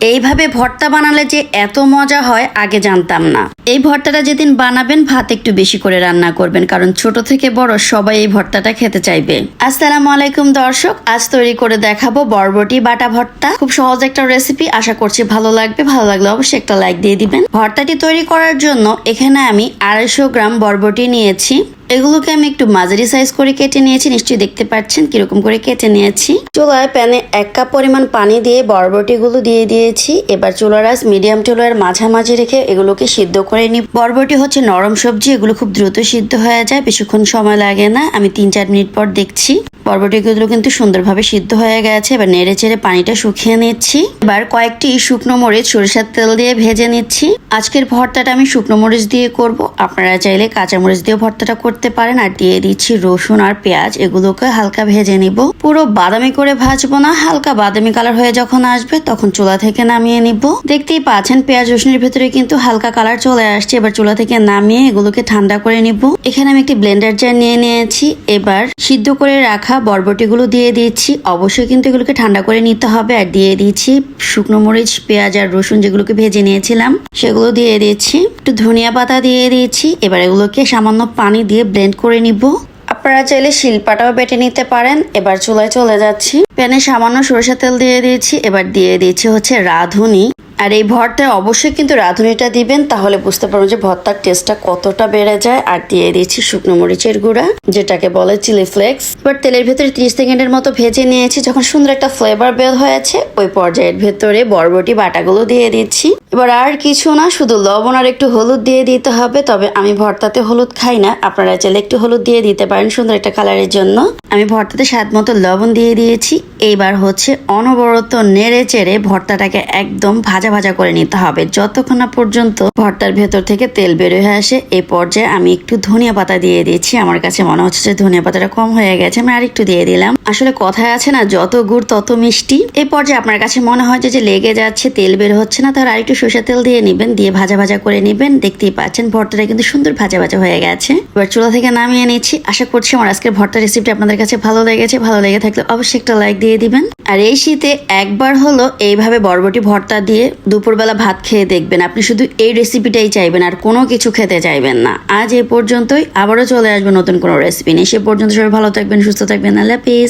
এইভাবে ভর্তা বানালে যে এত মজা হয়, আগে জানতাম না। এই ভর্তাটা যেদিন বানাবেন, ভাত একটু বেশি করে রান্না করবেন, কারণ ছোট থেকে বড় সবাই এই ভর্তাটা খেতে চাইবে। আসসালামু আলাইকুম দর্শক, আজ তৈরি করে দেখাবো বরবটি বাটা ভর্তা। খুব সহজ একটা রেসিপি আশা করছি ভালো লাগবে। ভালো লাগলে অবশ্যই একটা লাইক দিয়ে দিবেন। ভর্তাটি তৈরি করার জন্য এখানে আমি আড়াইশো গ্রাম বরবটি নিয়েছি। এগুলোকে আমি একটু মাঝারি সাইজ করে কেটে নিয়েছি, নিশ্চয়ই দেখতে পাচ্ছেন কীরকম করে কেটে নিয়েছি। চুলায় প্যানে এক কাপ পরিমাণ পানি দিয়ে বরবটিগুলো দিয়ে দিয়েছি। এবার চুলার আঁচ মিডিয়াম চুলার মাঝামাঝি রেখে এগুলোকে সিদ্ধ করে নিই বরবটি হচ্ছে নরম সবজি, এগুলো খুব দ্রুত সিদ্ধ হয়ে যায়, বেশিক্ষণ সময় লাগে না। আমি তিন চার মিনিট পর দেখছি। বরবটিগুলো কিন্তু সুন্দরভাবে সিদ্ধ হয়ে গেছে। এবার নেড়ে চেড়ে পানিটা শুকিয়ে নিচ্ছি। এবার কয়েকটি শুকনো মরিচ, সরিষার তেল দিয়ে ভেজে নিচ্ছি। আজকের ভর্তাটা আমি শুকনো মরিচ দিয়ে করব। আপনারা চাইলে কাঁচা মরিচ দিয়ে ভর্তাটা করতে পারেন আর দিয়ে দিচ্ছি রসুন আর পেঁয়াজ। এগুলোকে হালকা ভেজে নিব। পুরো বাদামি করে ভাজবো না, হালকা বাদামি কালার হয়ে যখন আসবে তখন চুলা থেকে নামিয়ে নিব। দেখতেই পাচ্ছেন পেঁয়াজ রসুনের ভেতরে কিন্তু হালকা কালার চলে আসছে। এবার চুলা থেকে নামিয়ে এগুলোকে ঠান্ডা করে নিব। এখানে আমি একটি ব্লেন্ডার জার নিয়ে নিয়েছি। এবার সিদ্ধ করে রাখা বরবটিগুলো দিয়ে দিচ্ছি। অবশ্যই কিন্তু এগুলোকে ঠান্ডা করে নিতে হবে। আর দিয়ে দিচ্ছি শুকনো মরিচ, পেঁয়াজ আর রসুন যেগুলোকে ভেজে নিয়েছিলাম, সেগুলো দিয়ে দিচ্ছি। একটু ধনিয়া পাতা দিয়ে দিয়েছি এবার এগুলোকে সামান্য পানি দিয়ে ব্লেন্ড করে নিব। আপনারা চাইলে শিলপাটাও বেটে নিতে পারেন। এবার চুলায় চলে যাচ্ছি। প্যানে সামান্য সরিষা তেল দিয়ে দিয়েছি। এবার দিয়ে দিয়েছি হচ্ছে রাঁধুনি। আর এই ভর্তায় অবশ্যই কিন্তু রাঁধুনিটা দিবেন, তাহলে বুঝতে পারবেন যে ভর্তার টেস্টটা কতটা বেড়ে যায়। আর দিয়ে দিয়েছি শুকনো মরিচের গুঁড়া, যেটাকে বলে চিলি ফ্লেক্স। এবার তেলের ভেতরে ত্রিশ সেকেন্ডের মতো ভেজে নিয়েছি, যখন সুন্দর একটা ফ্লেভার বের হয়েছে, ওই পর্যায়ের ভেতরে বরবটি, বাটাগুলো দিয়ে দিচ্ছি। এবার আর কিছু না, শুধু লবণ আর একটু হলুদ দিয়ে দিতে হবে, তবে আমি ভর্তাতে হলুদ খাই না, আপনারা চাইলে একটু হলুদ দিয়ে দিতে পারেন সুন্দর একটা কালারের জন্য। আমি ভর্তাতে স্বাদ মতো লবণ দিয়ে দিয়েছি। এইবার হচ্ছে অনবরত নেড়ে চেড়ে ভর্তাটাকে একদম ভাজা ভাজা করে নিতে হবে। যতক্ষণ না পর্যন্ত ভর্তার ভেতর থেকে তেল বের হয়ে আসে এই পর্যায়ে আমি একটু ধনিয়া পাতা দিয়ে দিয়েছি। আমার কাছে মনে হচ্ছে যে ধনিয়া পাতাটা কম হয়ে গেছে, আমি আরেকটু দিয়ে দিলাম। আসলে কথায় আছে না, যত গুড় তত মিষ্টি। এই পর্যায়ে আপনার কাছে মনে হয় যে লেগে যাচ্ছে, তেল বের হচ্ছে না, তাহলে আরেকটু সরষের তেল দিয়ে নেবেন, দিয়ে ভাজা ভাজা করে নেবেন। দেখতেই পাচ্ছেন ভর্তাটা কিন্তু সুন্দর ভাজা ভাজা হয়ে গেছে। এবার চুলা থেকে নামিয়ে নিচ্ছি। আশা করছি আমার আজকের ভর্তা রেসিপিটা আপনাদের কাছে ভালো লেগেছে, ভালো লেগে থাকলে অবশ্যই একটা লাইক দিয়ে দিবেন। আর এই শীতে একবার হলো এইভাবে বরবটি ভর্তা দিয়ে দুপুরবেলা ভাত খেয়ে দেখবেন। আপনি শুধু এই রেসিপিটাই চাইবেন আর কোনো কিছু খেতে চাইবেন না। আজ এ পর্যন্তই। আবারও চলে আসবে নতুন কোনো রেসিপি নিয়ে। সে পর্যন্ত সবাই ভালো থাকবেন, সুস্থ থাকবেন। আল্লাহ হাফিজ।